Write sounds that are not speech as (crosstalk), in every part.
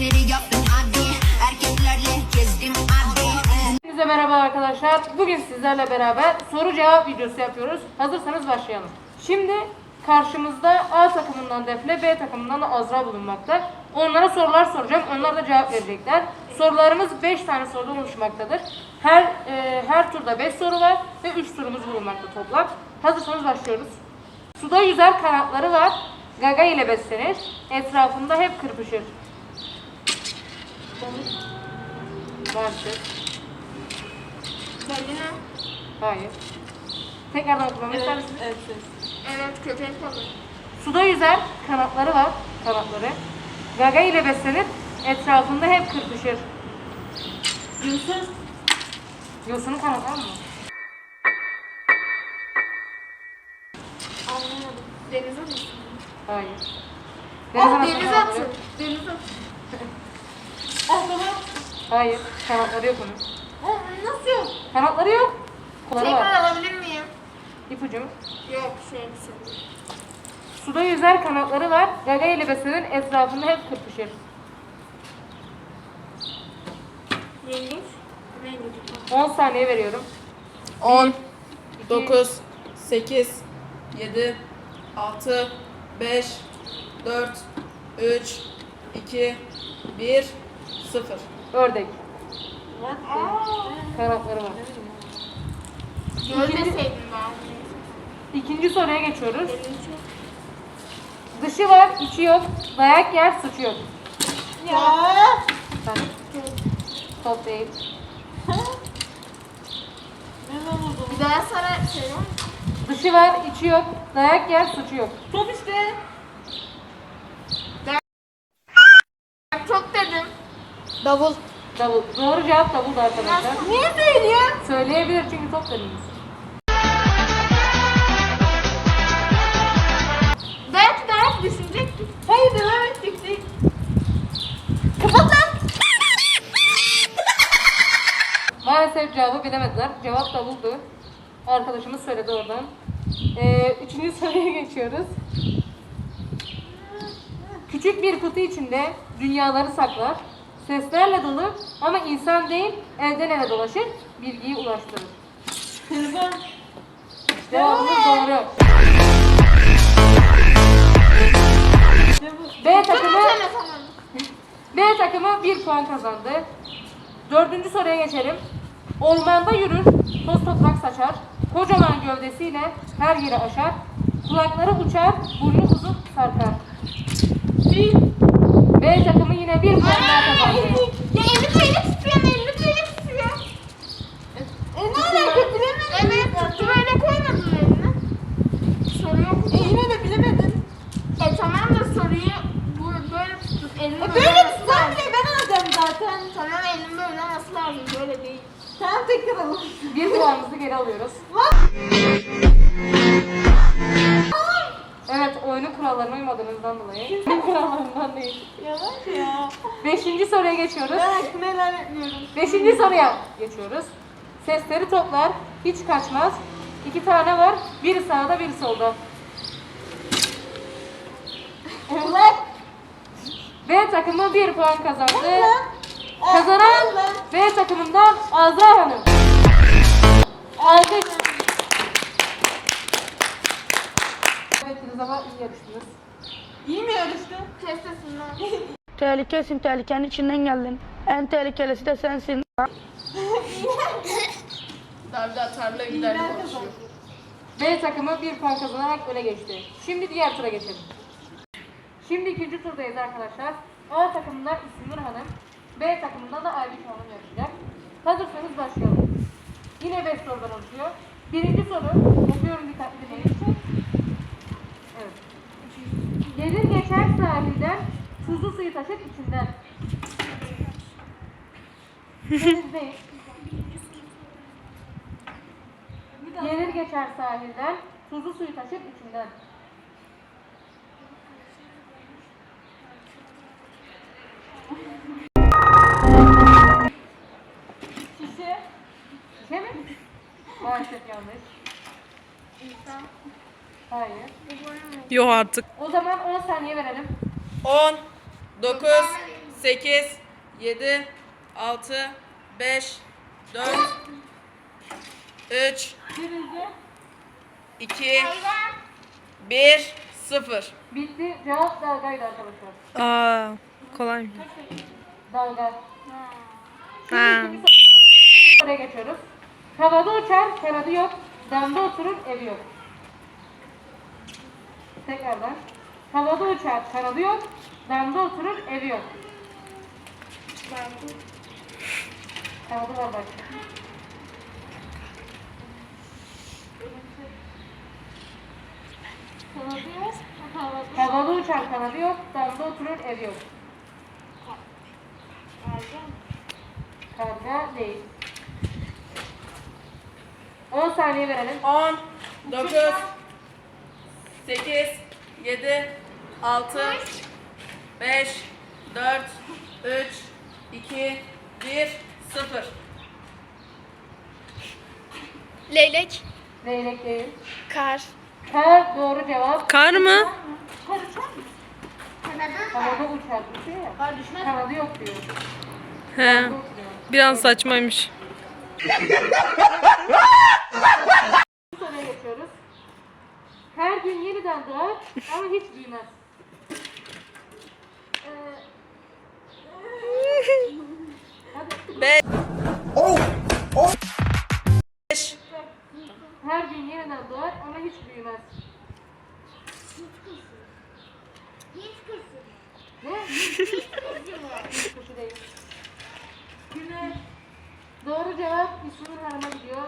city yaptım merhaba arkadaşlar. Bugün sizlerle beraber soru cevap videosu yapıyoruz. Hazırsanız başlayalım. Şimdi karşımızda A takımından Defne, B takımından da Azra bulunmakta. Onlara sorular soracağım. Onlar da cevap verecekler. Sorularımız 5 tane sorudan oluşmaktadır. Her e, her turda 5 soru var ve 3 sorumuz bulunmakta toplam. Hazırsanız başlıyoruz. Suda yüzer kanatları var. Gaga ile beslenir. Etrafında hep kırpışır. Maalesef. Balina. Hayır. Tekrardan okumamı ister misiniz? Evet, evet köpek balığı. Suda yüzer, kanatları var, kanatları. Gaga ile beslenir, etrafında hep kırpışır. Yusuf. Yosunun kanatları mı? Anlamadım. Deniz atı. Hayır. Oh, anasının deniz atı. Deniz (laughs) atı. Hayır, kanatları yok onun. Nasıl yok? Kanatları yok. Kolları var. Tekrar alabilir miyim? İpucum. Yok, şey misin? Suda yüzer, kanatları var. Gaga ile beslenir, etrafında hep kırpışır. Yengeç. Yengeç. 10 saniye veriyorum. 10, 9, 8, 7, 6, 5, 4, 3, 2, 1, 0. Ördek. Kanatları var. Görmeseydim ben. İkinci soruya geçiyoruz. Dışı var, içi yok. Dayak yer, suçu yok. Ya. Ben top değil. Bir daha sana var. Dışı var, içi yok. Dayak yer, suçu yok. Top işte. Çok dedim. Davul. Davul. Doğru cevap davuldu arkadaşlar. Niye söylüyor? Söyleyebilir çünkü top dediniz. Belki daha düşünecektik. Hayır devam edecektik. Kapat lan. Maalesef cevabı bilemediler. Cevap davuldu. Arkadaşımız söyledi oradan. Ee, üçüncü soruya geçiyoruz. Küçük bir kutu içinde dünyaları saklar. Seslerle dolu ama insan değil, elden ele dolaşır, bilgiyi ulaştırır. Telefon. Cevabımız doğru. B takımı. (laughs) B takımı 1 puan kazandı. Dördüncü soruya geçelim. Ormanda yürür, toz toprak saçar. Kocaman gövdesiyle her yeri aşar. Kulakları uçar, burnu uzun sarkar. B takımı yine bir puan daha kazandı. Ya elini böyle tutuyor, elini böyle tutuyor. E ne alaka bilemedim. Evet tuttu böyle koymadın elini. Soru yok. E yine de bilemedin. E tamam da soruyu bu böyle tutup elini böyle Böyle tutan bile ben alacağım zaten. Tamam elini böyle nasıl lazım böyle değil. Tamam tekrar alalım. Bir puanımızı geri alıyoruz. Uymadığınızdan dolayı. Kurallarından değil. Yavaş ya. Beşinci soruya geçiyoruz. Ben hakkımı helal etmiyorum. Beşinci soruya geçiyoruz. Sesleri toplar, hiç kaçmaz. İki tane var, biri sağda, biri solda. Ulan. B takımı bir puan kazandı. Kazanan. B takımından Azra Hanım. Alkış. Evet, ama iyi yarıştınız. İyi mi yarıştı? Testesinden. Tehlikesin, tehlikenin içinden geldin. En tehlikelisi de sensin. Daha bir daha tarla gider konuşuyor. B takımı bir puan kazanarak öne geçti. Şimdi diğer tura geçelim. Şimdi ikinci turdayız arkadaşlar. A takımından İsmir Hanım, B takımından da Aybük Hanım yarışacak. Hazırsanız başlayalım. Yine 5 sorudan oluşuyor. Birinci soru, okuyorum dikkatli dinleyin. Evet. Gelir sahilden, tuzlu suyu taşır içinden. Gelir geçer sahilden, tuzlu suyu taşır içinden. Şişe. Şişe mi? Maalesef yanlış. İnsan. Hayır. Yok artık. O zaman 10 saniye verelim. 10, 9, 8, 7, 6, 5, 4, 3, Birinci. 2, 1, 0. Bitti. Cevap dalgaydı arkadaşlar. Aa, kolaymış. Dalga. Ha. Soruya geçiyoruz. Havada uçar, kanadı yok. Damda oturur, evi yok. Tekrardan. Havada uçar, kanadı yok. Damda oturur, evi yok. Kanadı var bak. Kanadı yok. Kanadı. Havada uçar, kanadı yok. Damda oturur, evi yok. Karga değil. 10 saniye verelim. 10, 9, 8, 7, 6, 5, 4, 3, 2, 1, 0. Leylek. Leylek değil. Kar. Kar doğru cevap. Kar mı? Havada uçar bir şey ya. Kar düşmez. Kanadı yok diyor. He. Biraz saçmaymış. Her gün yeniden doğar ama hiç büyümez. Ee, hadi. 5, Her gün yeniden doğar ama hiç büyümez. Ne? Hiç kuşu değil. Güneş. Doğru cevap İsmail Hanım'a gidiyor.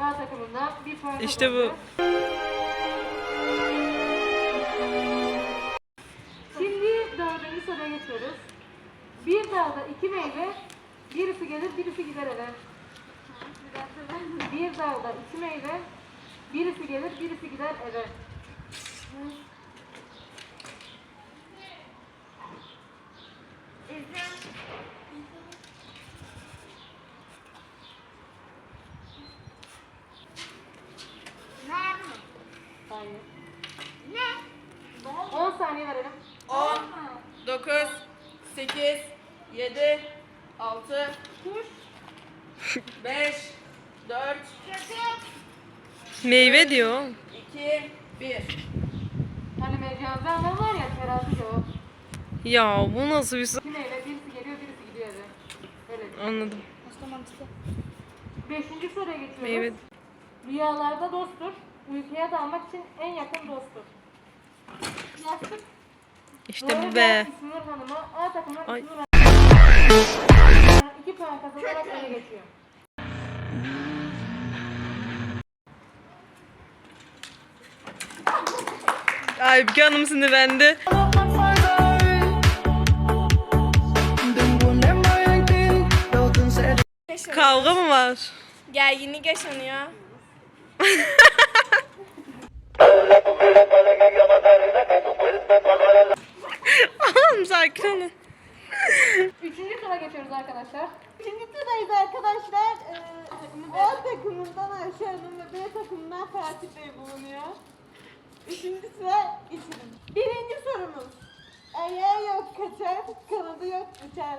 A takımından bir puan İşte bu. Şimdi dördüncü soruya geçiyoruz. Bir dalda iki meyve, birisi gelir, birisi gider eve. Bir dalda iki meyve, birisi gelir, birisi gider eve. Hayır. Ne? 10 saniye verelim. 10, 9, 8, 7, 6, 5, 4, Meyve diyor. 2, 1. Hani mecazi anlam var ya terazi cevap. Ya bu nasıl bir... İki meyve, birisi geliyor, birisi gidiyor eve. Evet. Anladım. Beşinci soruya geçiyoruz. Meyve. Rüyalarda dosttur, uykuya dalmak için en yakın dosttur. Yastık. İşte bu be. İsmail Hanım'a, A takımdan Ay. İsmail puan kazanarak öne geçiyor. Ay bir Hanım sinirlendi. Kavga mı var? Gerginlik yaşanıyor. (laughs) Fatih Bey bulunuyor. Üçüncü sıra geçelim. Birinci sorumuz. Ayağı yok kaçar, kanadı yok uçar.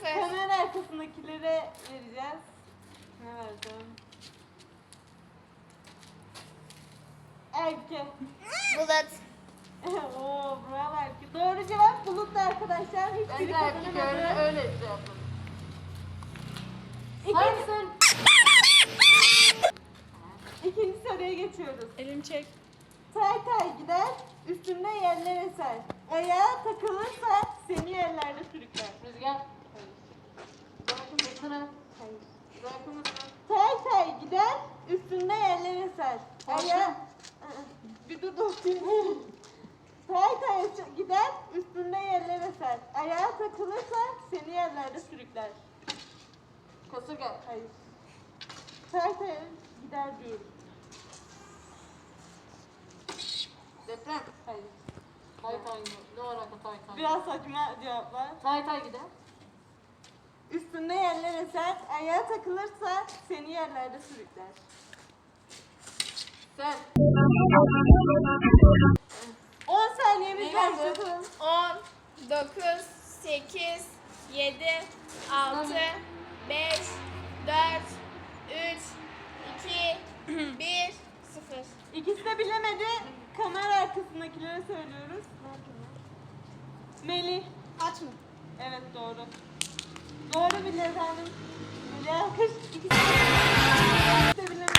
0. Kamera arkasındakilere vereceğiz. Ne vereceğim? Erke. Bulut. (laughs) Oo bravo Erke. Doğru cevap bulut arkadaşlar. Hiçbiri kazanamadı. öyle cevapladım. İkinci, Hayır sen ikinci soruya geçiyoruz. Elim çek. Tay tay gider, üstünde yerler eser. Ayağa takılırsa seni yerlerde sürükler. Rüzgar. Bırakın mısırı. Bırakın mısırı. Tay tay gider, üstünde yerler eser. Ayağa... Bir dur dur. Tay tay gider, üstünde yerler eser. ayağa takılırsa seni yerlerde sürükler. Kasırga. Hayır. Ayağa gider diyorum. Deprem. Hayır. Tay tay mı? Ne alaka tay tay? Biraz saçma cevaplar. Tay tay gider. Üstünde yerler eser, ayağa takılırsa seni yerlerde sürükler. Sen. 10 saniyemiz var. geldi? bakalım. 10, 9, 8, 7, 6, 5, 4, 3, 2, 1, 0. İkisi de bilemedi. Kamera arkasındakilere söylüyoruz. Melih. Aç mı? Evet doğru. Doğru bildi efendim. Melih alkış. İkisi de, bilemedi.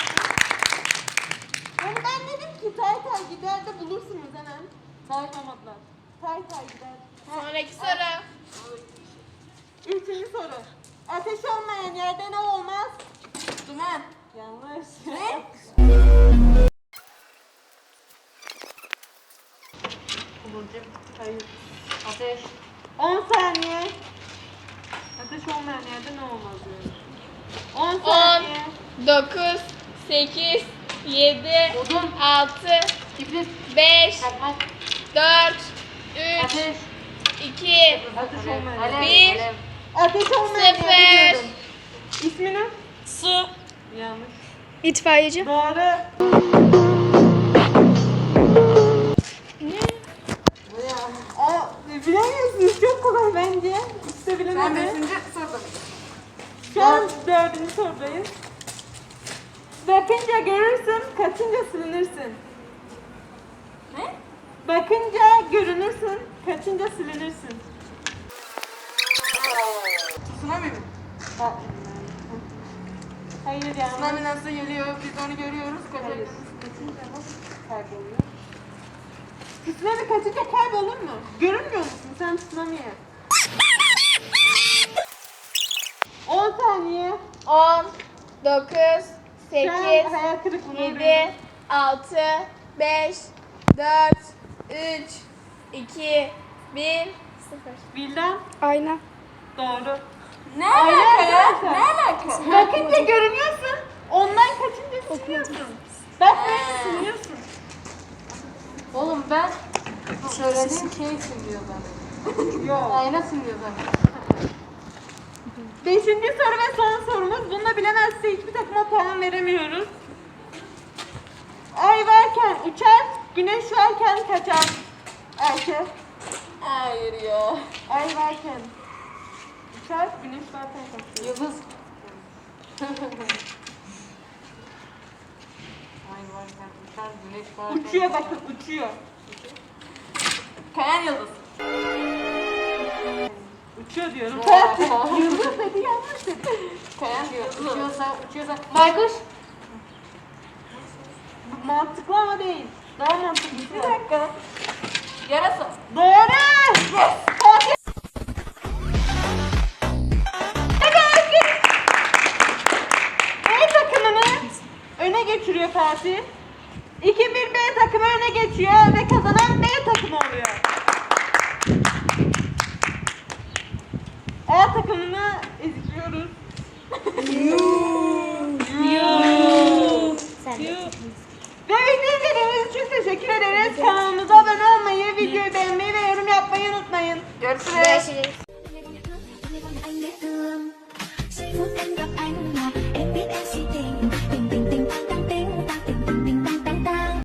Yani ben dedim ki tay tay gider de bulursunuz hemen. Tay olmadılar. Tay tay gider. Sonraki soru. Üçüncü soru. Ateş olmayan? Duman. Yanlış. Kıvılcım. Hayır. Ateş. 10 saniye. Ateş olmayan yerde ne olmaz diyor. 10 10, saniye. 9, 8, 7, Odun. 6, Kibrit. 5, Çakmak. 4, 3, Ateş. 2, Ateş olmayan yerde. Bir. Alev. Ateş olmayan Sıfır. yerde. İsmini? Su. Yanlış. İtfaiyeci. Doğru. Aa, bilemiyorsunuz çok kolay bence. İşte Sen bilemedi. beşinci soruda. Şu an dördüncü sorudayız. Bakınca görürsün, kaçınca silinirsin. Ne? Bakınca görünürsün, kaçınca silinirsin. Tsunami mi? Ha- Hayır yani. Tsunami nasıl geliyor? Biz onu görüyoruz. Kaçarız. Kaçınca kayboluyor? Tsunami kaçınca kaybolur mu? Görünmüyor musun sen tsunami'ye? 10 saniye. 10, 9, Şu an 8, hayal kırıklığına 7, uğruyorum. 6, 5, 4, 3, 2, 1, 0. Bilden. Ayna. Doğru. Ne alaka. Ne alaka? Bakınca görünüyorsun. Ondan kaçınca siliyorsun. Bak böyle siliyorsun. Oğlum ben söylediğim şey siliyor ben. Yok. Ayna siliyor ben. Beşinci soru ve son sorumuz. Bunu da bilemezse hiçbir takıma puan veremiyoruz. Ay varken uçar, güneş varken kaçar. Ayşe. Hayır ya. Ay varken uçar, güneş varken kaçar. Yıldız. Ay varken uçar, güneş varken. Uçuyor bakın, uçuyor. Kayan yıldız. Uçuyor diyorum. Yıldız dedi, yanlış dedi. Kayan yıldız. Uçuyorsa, uçuyorsa. Baykuş. Mantıklı ama değil. Daha mantıklı. Bir dakika. Yarasa. Doğru. Yes. Yasin. 2-1 B takımı öne geçiyor ve kazanan B takımı oluyor. A takımını izliyoruz. ve video izlediğiniz için teşekkür ederiz. Kanalımıza abone olmayı, videoyu beğenmeyi ve yorum yapmayı unutmayın. Görüşürüz. Görüşürüz.